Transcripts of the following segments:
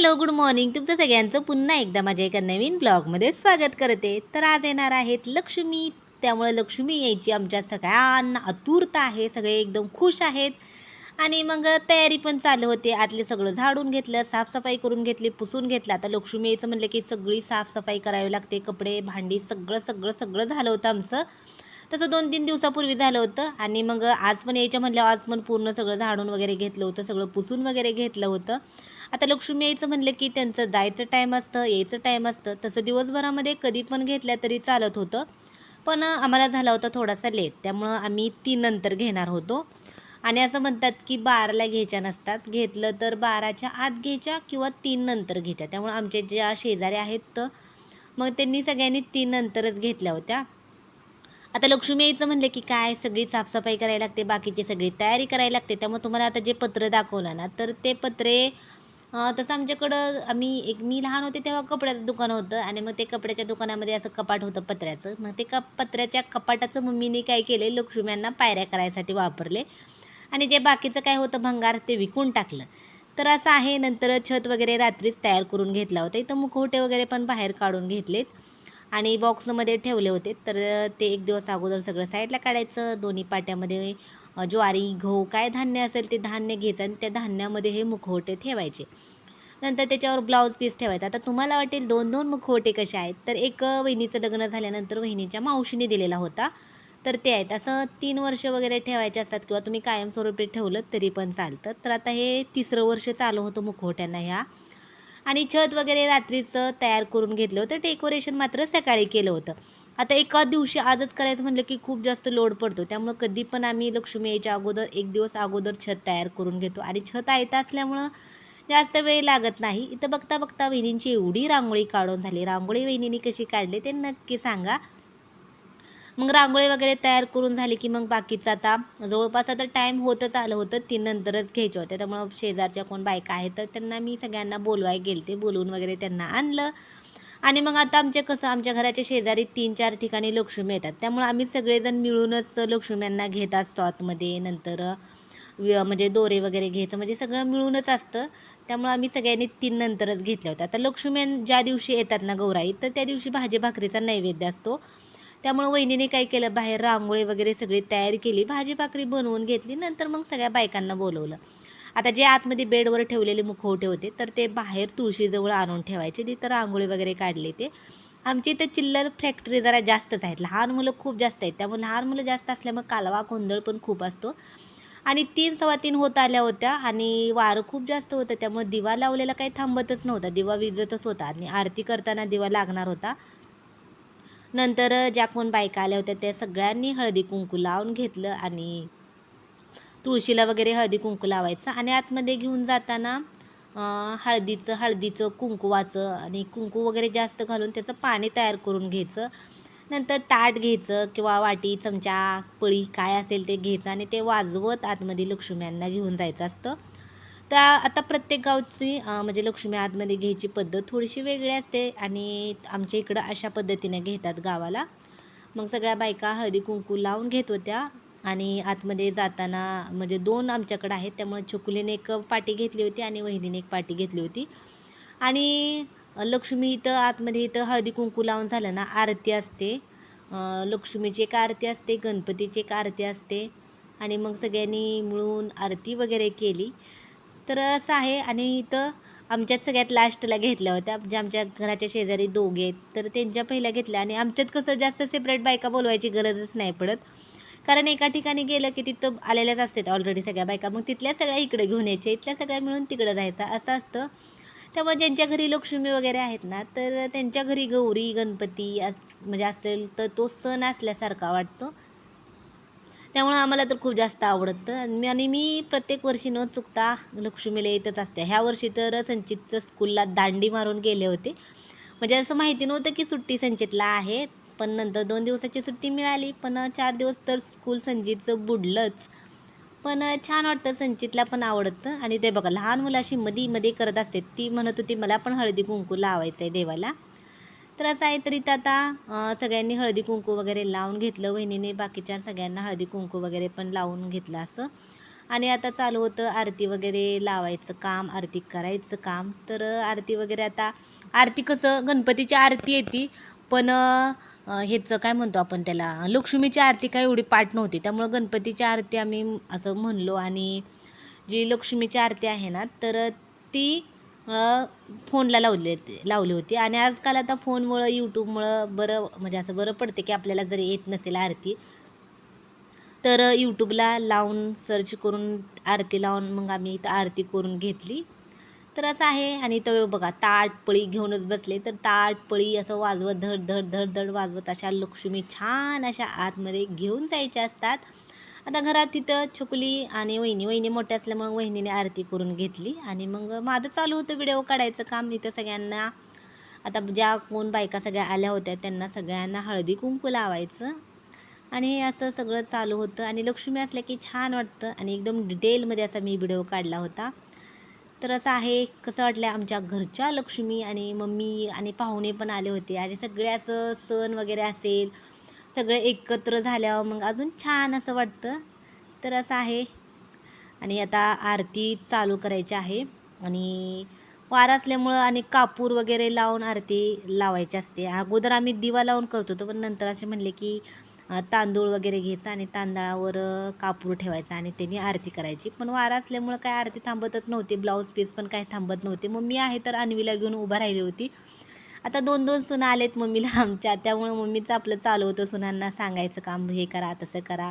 Hello good morning. तुमचं सगळ्यांचं पुन्हा एकदा माझ्या एका नवीन ब्लॉगमध्ये स्वागत करते. तर आज येणार आहेत लक्ष्मी. त्यामुळे लक्ष्मी यायची आमच्या सगळ्यांना आतुरता आहे. सगळे एकदम खुश आहेत. आणि मग तयारी पण चालू होते. आतले सगळं झाडून घेतलं साफसफाई करून घेतली पुसून घेतलं. आता लक्ष्मी यायचं म्हणलं की सगळी साफसफाई करावी लागते. कपडे भांडी सगळं सगळं सगळं झालं होतं आमचं. तसं दोन तीन दिवसापूर्वी झालं होतं. आणि मग आज पण यायच्या म्हटल्यावर आज पण पूर्ण सगळं झाडून वगैरे घेतलं होतं. सगळं पुसून वगैरे घेतलं होतं. आता लक्ष्मी यायचं म्हणलं की त्यांचं जायचं टाईम असतं यायचं टाईम असतं. तसं दिवसभरामध्ये कधी पण घेतल्या तरी चालत होतं. पण आम्हाला झाला होता थोडासा लेट त्यामुळं आम्ही तीन नंतर घेणार होतो. आणि असं म्हणतात की बाराला घ्यायच्या नसतात. घेतलं तर बाराच्या आत घ्यायच्या किंवा तीन नंतर घ्यायच्या. त्यामुळं आमच्या ज्या शेजारी आहेत तर मग त्यांनी सगळ्यांनी तीन नंतरच घेतल्या होत्या. आता लक्ष्मी यायचं म्हणलं की काय सगळी साफसफाई करायला लागते बाकीची सगळी तयारी करायला लागते. त्यामुळे तुम्हाला आता जे पत्र दाखवलं ना तर ते पत्रे तसं आमच्याकडं आम्ही एक मी लहान होते तेव्हा कपड्याचं दुकान होतं आणि मग ते कपड्याच्या दुकानामध्ये असं कपाट होतं पत्र्याचं. मग ते कप पत्र्याच्या कपाटाचं मम्मीने काय केले लक्ष्म्यांना पायऱ्या करायसाठी वापरले. आणि जे बाकीचं काय होतं भंगार ते विकून टाकलं. तर असं आहे नंतर छत वगैरे रात्रीच तयार करून घेतला होता. इथं मुखवटे वगैरे पण बाहेर काढून घेतलेत आणि बॉक्समध्ये ठेवले होते. तर ते एक दिवस अगोदर सगळं साईडला काढायचं दोन्ही पाट्यामध्ये ज्वारी गहू काय धान्य असेल ते धान्य घ्यायचं आणि त्या धान्यामध्ये हे मुखवटे ठेवायचे. नंतर त्याच्यावर ब्लाऊज पीस ठेवायचा. आता तुम्हाला वाटेल दोन दोन मुखवटे कसे आहेत? तर एक वहिनीचं लग्न झाल्यानंतर वहिनीच्या मावशीने दिलेला होता. तर ते आहेत. असं तीन वर्ष वगैरे ठेवायचे असतात किंवा तुम्ही कायमस्वरूपी ठेवलं तरी पण चालतं. तर आता हे तिसरं वर्ष चालू होतं मुखवट्यांना ह्या. आणि छत वगैरे रात्रीचं तयार करून घेतलं होतं. डेकोरेशन मात्र सकाळी केलं होतं. आता एका दिवशी आजच करायचं म्हटलं की खूप जास्त लोड पडतो. त्यामुळं कधी पण आम्ही लक्ष्मी यायच्या अगोदर एक दिवस अगोदर छत तयार करून घेतो. आणि छत आयत असल्यामुळं जास्त वेळ लागत नाही. इथं बघता बघता वहिनींची एवढी रांगोळी काढून झाली. रांगोळी वहिनीने कशी काढली ते नक्की सांगा. मग रांगोळी वगैरे तयार करून झाली की मग बाकीचं आता जवळपास आता टाईम होतच आलं होतं. ती नंतरच घ्यायचे होते. त्यामुळं शेजारच्या कोण बायका आहेत तर त्यांना मी सगळ्यांना बोलवाय गेले ते बोलवून वगैरे त्यांना आणलं. आणि मग आता आमच्या कसं आमच्या घराच्या शेजारी तीन चार ठिकाणी लक्ष्मी येतात. त्यामुळं आम्ही सगळेजण मिळूनच लक्ष्म्यांना घेत असतो आतमध्ये. नंतर म्हणजे दोरे वगैरे घ्यायचं म्हणजे सगळं मिळूनच असतं. त्यामुळं आम्ही सगळ्यांनी तीन नंतरच घेतल्या होत्या. आता लक्ष्मी ज्या दिवशी येतात ना गौराई तर त्या दिवशी भाजी भाकरीचा नैवेद्य असतो. त्यामुळं वहिनीने काय केलं बाहेर रांगोळी वगैरे सगळी तयारी केली भाजी भाकरी बनवून घेतली. नंतर मग सगळ्या बायकांना बोलवलं. आता जे आतमध्ये बेडवर ठेवलेले मुखवटे होते तर ते बाहेर तुळशीजवळ आणून ठेवायचे. तर आंघोळी वगैरे काढले ते. आमची इथं चिल्लर फॅक्टरी जरा जास्तच आहेत. लहान मुलं खूप जास्त आहेत. त्यामुळे लहान मुलं जास्त असल्यामुळे कालवा गोंधळ पण खूप असतो. आणि तीन सव्वा तीन होत आल्या होत्या आणि वारं खूप जास्त होतं. त्यामुळे दिवा लावलेला काही थांबतच नव्हता. दिवा विजतच होता आणि आरती करताना दिवा लागणार होता. नंतर ज्या कोण बायका आल्या होत्या त्या सगळ्यांनी हळदी कुंकू लावून घेतलं आणि तुळशीला वगैरे हळदी कुंकू लावायचं आणि आतमध्ये घेऊन जाताना हळदीचं हळदीचं कुंकुवाचं आणि कुंकू वगैरे जास्त घालून त्याचं पाणी तयार करून घ्यायचं. नंतर ताट घ्यायचं किंवा वाटी चमचा पळी काय असेल ते घ्यायचं आणि ते वाजवत आतमध्ये लक्ष्म्यांना घेऊन जायचं असतं. तर आता प्रत्येक गावची म्हणजे लक्ष्मी आतमध्ये घ्यायची पद्धत थोडीशी वेगळी असते आणि आमच्या इकडं अशा पद्धतीने घेतात गावाला. मग सगळ्या बायका हळदी कुंकू लावून घेत होत्या. आणि आतमध्ये जाताना म्हणजे दोन आमच्याकडं आहेत त्यामुळे छकुलीने एक पाटी घेतली होती आणि वहिनीने एक पाटी घेतली होती. आणि लक्ष्मी इथं आतमध्ये इथं हळदी कुंकू लावून झालं ना आरती असते. लक्ष्मीची एक आरती असते गणपतीची एक आरती असते. आणि मग सगळ्यांनी मिळून आरती वगैरे केली. तर असं आहे आणि इथं आमच्यात सगळ्यात लास्टला घेतल्या होत्या जे आमच्या घराच्या शेजारी दोघे आहेत. तर त्यांच्या पहिल्या घेतल्या आणि आमच्यात कसं जास्त सेपरेट बायका बोलवायची गरजच नाही पडत. कारण एका ठिकाणी गेलं की तिथं आलेल्याच असतात ऑलरेडी सगळ्या बायका. मग तिथल्या सगळ्या इकडे घेऊन यायच्या इथल्या सगळ्या मिळून तिकडं जायचं असं असतं. त्यामुळे ज्यांच्या घरी लक्ष्मी वगैरे आहेत ना तर त्यांच्या घरी गौरी गणपती अस- म्हणजे असेल तर तो सण असल्यासारखा वाटतो. त्यामुळं आम्हाला तर खूप जास्त आवडतं. आणि मी- आणि मी प्रत्येक वर्षी न चुकता लक्ष्मीला येतच असते. ह्या वर्षी तर संचितचं स्कूलला दांडी मारून गेले होते. म्हणजे असं माहिती नव्हतं की सुट्टी संचितला आहे. पण नंतर दोन दिवसाची सुट्टी मिळाली. पण चार दिवस तर स्कूल संचितचं बुडलंच. पण छान वाटतं संचितला पण आवडतं. आणि ते बघा लहान मुलं अशी मधी मध्ये करत असते. ती म्हणत होती मला पण हळदी कुंकू लावायचं आहे देवाला. तर असं आहे तरी तर आता सगळ्यांनी हळदी कुंकू वगैरे लावून घेतलं. वहिनीने बाकीच्या सगळ्यांना हळदी कुंकू वगैरे पण लावून घेतलं असं. आणि आता चालू होतं आरती वगैरे लावायचं काम आरती करायचं काम. तर आरती वगैरे आता आरती कसं गणपतीची आरती येते पण ह्याचं काय म्हणतो आपण त्याला? लक्ष्मीची आरती काय एवढी पाठ नव्हती. त्यामुळं गणपतीची आरती आम्ही असं म्हणलो आणि जी लक्ष्मीची आरती आहे ना तर ती फोनला लावली लावली होती. आणि आजकाल आता फोनमुळं यूट्यूबमुळं बरं म्हणजे असं बरं पडते की आपल्याला जर येत नसेल आरती तर यूट्यूबला लावून सर्च करून आरती लावून मग आम्ही इथं आरती करून घेतली. तर असं आहे. आणि तो बघा ताट पळी घेऊनच बसले तर ताट पळी असं वाजवत धड धड धड धड वाजवत अशा लक्ष्मी छान अशा आतमध्ये घेऊन जायच्या असतात. आता घरात तिथं छुकली आणि वहिनी वहिनी मोठ्या असल्यामुळं वहिनीने आरती करून घेतली. आणि मग माझं चालू होतं व्हिडिओ काढायचं काम. इथं सगळ्यांना आता ज्या कोण बायका सगळ्या आल्या होत्या त्यांना सगळ्यांना हळदी कुंकू लावायचं. आणि हे असं सगळं चालू होतं. आणि लक्ष्मी असल्या की छान वाटतं. आणि एकदम डिटेलमध्ये असा मी व्हिडिओ काढला होता. तर असं आहे कसं वाटलं आमच्या घरच्या लक्ष्मी आणि मम्मी आणि पाहुणे पण आले होते आणि सगळे असं सण वगैरे असेल सगळे एकत्र झाल्यावर मग अजून छान असं वाटतं. तर असं आहे. आणि आता आरती चालू करायची आहे आणि वार असल्यामुळं आणि कापूर वगैरे लावून आरती लावायची असते. अगोदर आम्ही दिवा लावून करत होतो पण नंतर असे म्हणले की तांदूळ वगैरे घ्यायचा आणि तांदळावर कापूर ठेवायचा आणि त्यांनी आरती करायची. पण वारा असल्यामुळं काय आरती थांबतच नव्हती. ब्लाऊज पीस पण काही थांबत नव्हते. मम्मी आहे तर अन्वीला घेऊन उभा राहिली होती. आता दोन दोन सुना आलेत मम्मीला आमच्या. त्यामुळं मम्मीचं आपलं चालू होतं सुनांना सांगायचं काम हे करा तसं करा.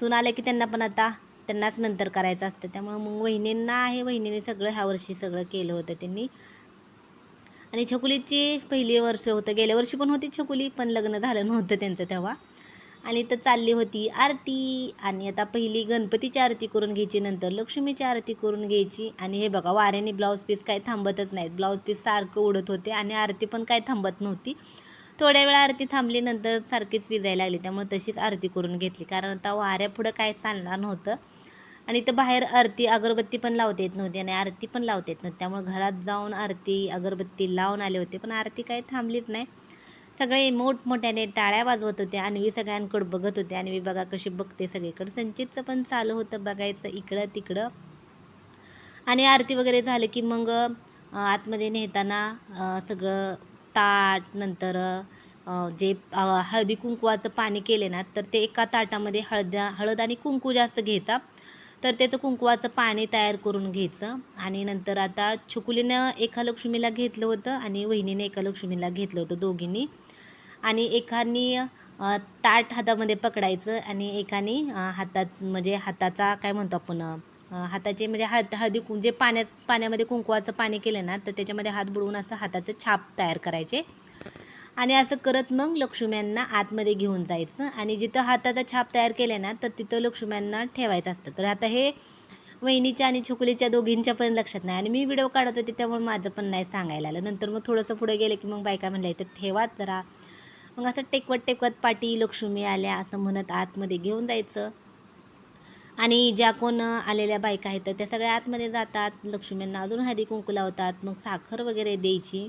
सून आल्या की त्यांना पण आता त्यांनाच नंतर करायचं असतं. त्यामुळं मग वहिनींना आहे वहिनीने सगळं ह्या वर्षी सगळं केलं होतं त्यांनी. आणि छकुलीची पहिली वर्ष होतं. गेल्या वर्षी पण होती छकुली पण लग्न झालं नव्हतं त्यांचं तेव्हा. आणि तर चालली होती आरती. आणि आता पहिली गणपतीची आरती करून घ्यायची नंतर लक्ष्मीची आरती करून घ्यायची. आणि हे बघा वाऱ्याने ब्लाऊज पीस काय थांबतच नाहीत. ब्लाऊज पीस सारखं उडत होते आणि आरती पण काय थांबत नव्हती. थोड्या वेळा आरती थांबली नंतर सारखीच विजायला लागली. त्यामुळे तशीच आरती करून घेतली. कारण आता वाऱ्यापुढं काय चालणार नव्हतं. आणि इथं बाहेर आरती अगरबत्ती पण लावता येत नव्हती आणि आरती पण लावता येत नव्हती. त्यामुळे घरात जाऊन आरती अगरबत्ती लावून आले होते. पण आरती काही थांबलीच नाही. सगळे मोठमोठ्याने टाळ्या वाजवत होते अन्वी सगळ्यांकडे बघत होते अन्वी बघा कशी बघते सगळीकडं. संचितचं पण चालू होतं बघायचं इकडं तिकडं. आणि आरती वगैरे झालं की मग आतमध्ये नेताना सगळं ताट नंतर जे हळदी कुंकवाचं पाणी केले ना तर ते एका ताटामध्ये हळद हळद आणि कुंकू जास्त घ्यायचा. तर त्याचं कुंकवाचं पाणी तयार करून घ्यायचं. आणि नंतर आता छकुलीनं एका लक्ष्मीला घेतलं होतं आणि वहिनीने एका लक्ष्मीला घेतलं होतं दोघींनी. आणि एकानी ताट हातामध्ये पकडायचं आणि एकानी हातात म्हणजे हाताचा काय म्हणतो आपण हाताचे म्हणजे हात हळदी जे पाण्यात पाण्यामध्ये कुंकवाचं पाणी केलं ना तर त्याच्यामध्ये हात बुडवून असं हाताचं छाप तयार करायचे. आणि असं करत मग लक्ष्म्यांना आतमध्ये घेऊन जायचं. आणि जिथं हाताचा छाप तयार केला ना तर तिथं लक्ष्म्यांना ठेवायचं असतं. तर आता हे वहिनीच्या आणि छोकलीच्या दोघींच्या पण लक्षात नाही. आणि मी व्हिडिओ काढत होते त्यामुळे माझं पण नाही सांगायला आलं. नंतर मग थोडंसं पुढे गेलं की मग बायका म्हणल्या इथं ठेवा जरा. मग असं टेकवत टेकवत पाटी लक्ष्मी आल्या असं म्हणत आतमध्ये घेऊन जायचं. आणि ज्या कोण आलेल्या बायका आहेत तर त्या सगळ्या आतमध्ये जातात. लक्ष्मींना अजून हळदी कुंकू लावतात. मग साखर वगैरे द्यायची.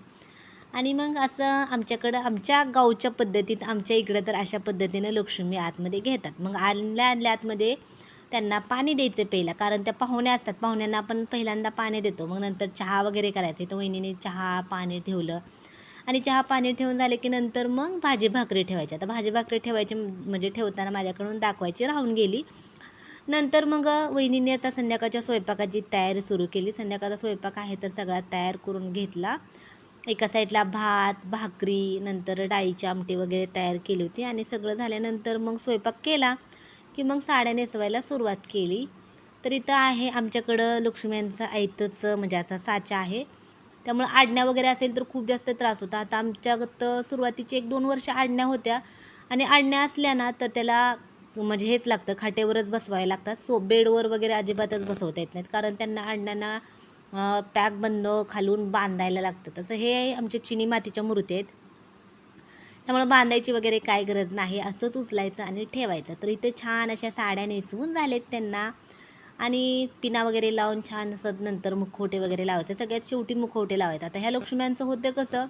आणि मग असं आमच्याकडं आमच्या गावच्या पद्धतीत आमच्या इकडं तर अशा पद्धतीनं लक्ष्मी आतमध्ये घेतात. मग आणल्या आणल्या आतमध्ये त्यांना पाणी द्यायचं पहिला कारण त्या पाहुण्या असतात. पाहुण्यांना आपण पहिल्यांदा पाणी देतो. मग नंतर चहा वगैरे करायचं. तर वहिनीने चहा पाणी ठेवलं. आणि चहा पाणी ठेवून झाले की नंतर मग भाजी भाकरी ठेवायची. आता भाजी भाकरी ठेवायची म्हणजे ठेवताना माझ्याकडून दाखवायची राहून गेली. नंतर मग वहिनीने आता संध्याकाळच्या स्वयंपाकाची तयारी सुरू केली. संध्याकाळचा स्वयंपाक आहे तर सगळा तयार करून घेतला. एका साईडला भात भाकरी नंतर डाळीची आमटी वगैरे तयार केली होती आणि सगळं झाल्यानंतर मग स्वयंपाक केला की मग साड्या नेसवायला सुरुवात केली. तर इथं आहे आमच्याकडं लक्ष्म्यांचं आयतंच म्हणजे असा साचा आहे. त्यामुळं आडण्या वगैरे असेल तर खूप जास्त त्रास होता. आता आमच्यात सुरुवातीची एक दोन वर्ष आडण्या होत्या आणि आडण्या असल्या ना तर त्याला म्हणजे हेच लागतं खाटेवरच बसवायला लागतात. सो बेडवर वगैरे अजिबातच बसवता येत नाहीत. कारण त्यांना आडण्यांना पॅक बंद खालून बांधायला लागतं. तसं हे आमच्या चिनी मातीच्या मूर्ती आहेत. त्यामुळे बांधायची वगैरे काय गरज नाही. असंच उचलायचं आणि ठेवायचं. तर इथे छान अशा साड्या नेसवून झालेत त्यांना. आणि पिना वगैरे लावून छान असं नंतर मुखवटे वगैरे लावायचे. सगळ्यात शेवटी मुखवटे लावायचं. आता ह्या लक्ष्म्यांचं होतं कसं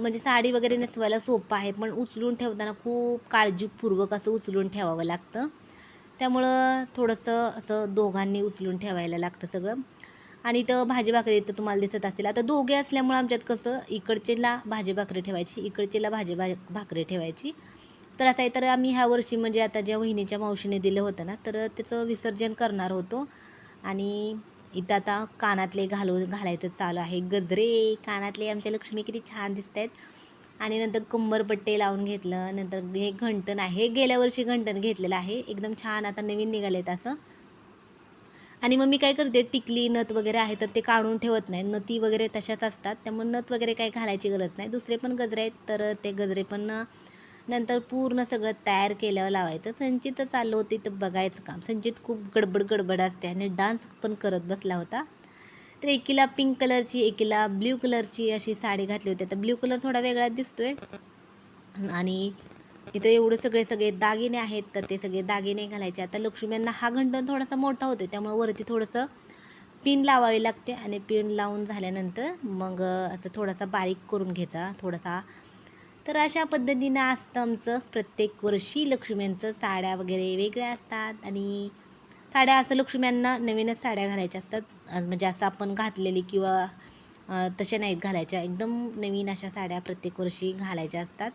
म्हणजे साडी वगैरे नेसवायला सोपं आहे. पण उचलून ठेवताना खूप काळजीपूर्वक असं उचलून ठेवावं लागतं. त्यामुळं थोडंसं असं दोघांनी उचलून ठेवायला लागतं सगळं. आणि इथं भाजी भाकरी इथं तुम्हाला दिसत असतील. आता दोघे असल्यामुळं आमच्यात कसं इकडचेला भाजी भाकरी ठेवायची इकडचेला भाजी भा भाकरी ठेवायची. तर असं आहे तर आम्ही ह्या वर्षी म्हणजे आता ज्या वहिनीच्या मावशीने दिलं होतं ना तर त्याचं विसर्जन करणार होतो. आणि इथं आता कानातले घालू घालायचं चालू आहे. गजरे कानातले आमच्या लक्ष्मी किती छान दिसत आहेत आणि नंतर कंबरपट्टे लावून घेतलं नंतर हे घंटण आहे. हे गेल्या वर्षी घंटण घेतलेलं आहे. एकदम छान आता नवीन निघालेत असं. आणि मग मी काय करते टिकली नथ वगैरे आहे तर ते काढून ठेवत नाही. नती वगैरे तशाच असतात. त्यामुळे नथ वगैरे काही घालायची गरज नाही. दुसरे पण गजरे आहेत तर ते गजरे पण नंतर पूर्ण सगळं तयार केल्यावर लावायचं. संचित आलो होती तर बघायचं काम. संचित खूप गडबड गडबड असते आणि डान्स पण करत बसला होता. तर एकीला पिंक कलरची एकीला ब्ल्यू कलरची अशी साडी घातली होती. तर ब्ल्यू कलर थोडा वेगळा दिसतोय. आणि इथं एवढं सगळे सगळे दागिने आहेत तर ते सगळे दागिने घालायचे. आता लक्ष्मींना हा घंटण थोडासा मोठा होतो त्यामुळे वरती थोडंसं पिन लावावी लागते आणि पिन लावून झाल्यानंतर मग असं थोडासा बारीक करून घ्यायचा थोडासा. तर अशा पद्धतीनं असतं आमचं प्रत्येक वर्षी लक्ष्म्यांचं साड्या वगैरे वेगळ्या असतात आणि साड्या असं लक्ष्म्यांना नवीनच साड्या घालायच्या असतात. म्हणजे असं आपण घातलेली किंवा तशा नाहीत घालायच्या. एकदम नवीन अशा साड्या प्रत्येक वर्षी घालायच्या असतात.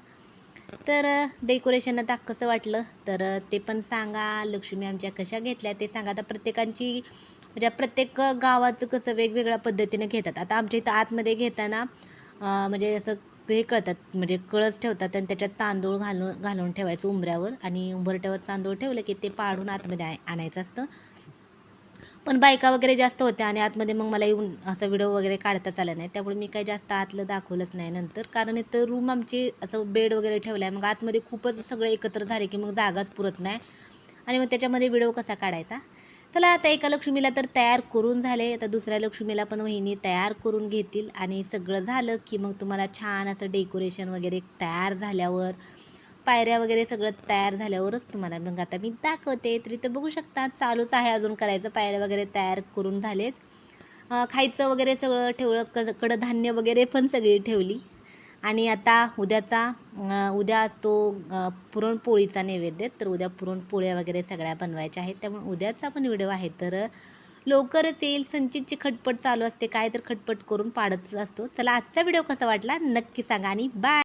तर डेकोरेशन आता कसं वाटलं? तर ते पण सांगा. लक्ष्मी आमच्या कशा घेतल्या ते सांगा. आता प्रत्येकांची म्हणजे प्रत्येक गावाचं कसं वेगवेगळ्या पद्धतीनं घेतात. आता आमच्या इथं आतमध्ये घेताना म्हणजे असं हे कळतात. म्हणजे कळस ठेवतात आणि त्याच्यात तांदूळ घालून घालून ठेवायचं उंबऱ्यावर आणि उंबरट्यावर तांदूळ ठेवलं की ते पाडून आतमध्ये आणायचं असतं. पण बायका वगैरे जास्त होत्या आणि आतमध्ये मग मला येऊन असं व्हिडिओ वगैरे काढताच आला नाही. त्यामुळे मी काही जास्त आतलं दाखवलंच नाही नंतर. कारण इथं रूम आमची असं बेड वगैरे ठेवला आहे मग आतमध्ये खूपच सगळे एकत्र झाले की मग जागाच पुरत नाही. आणि मग त्याच्यामध्ये व्हिडिओ कसा काढायचा? चला आता एका लक्ष्मीला तर तयार करून झाले. आता दुसऱ्या लक्ष्मीला पण वहिनी तयार करून घेतील. आणि सगळं झालं की मग तुम्हाला छान असं डेकोरेशन वगैरे तयार झाल्यावर पायऱ्या वगैरे सगळं तयार झाल्यावरच तुम्हाला मग आता मी दाखवते. तरी तर बघू शकता चालूच आहे अजून करायचं. पायऱ्या वगैरे तयार करून झालेत. खायचं वगैरे सगळं ठेवलं कड कडधान्य वगैरे पण सगळी ठेवली. आणि आता उद्याचा उद्या असतो पुरणपोळीचा नैवेद्य. तर उद्या पुरणपोळ्या वगैरे सगळ्या बनवायच्या आहेत. त्यामुळे उद्याचा पण व्हिडिओ आहे. तर लवकरच येईल. संचितची खटपट चालू असते. काय तर खटपट करून पाडतच असतो. चला आजचा व्हिडिओ कसा वाटला नक्की सांगा आणि बाय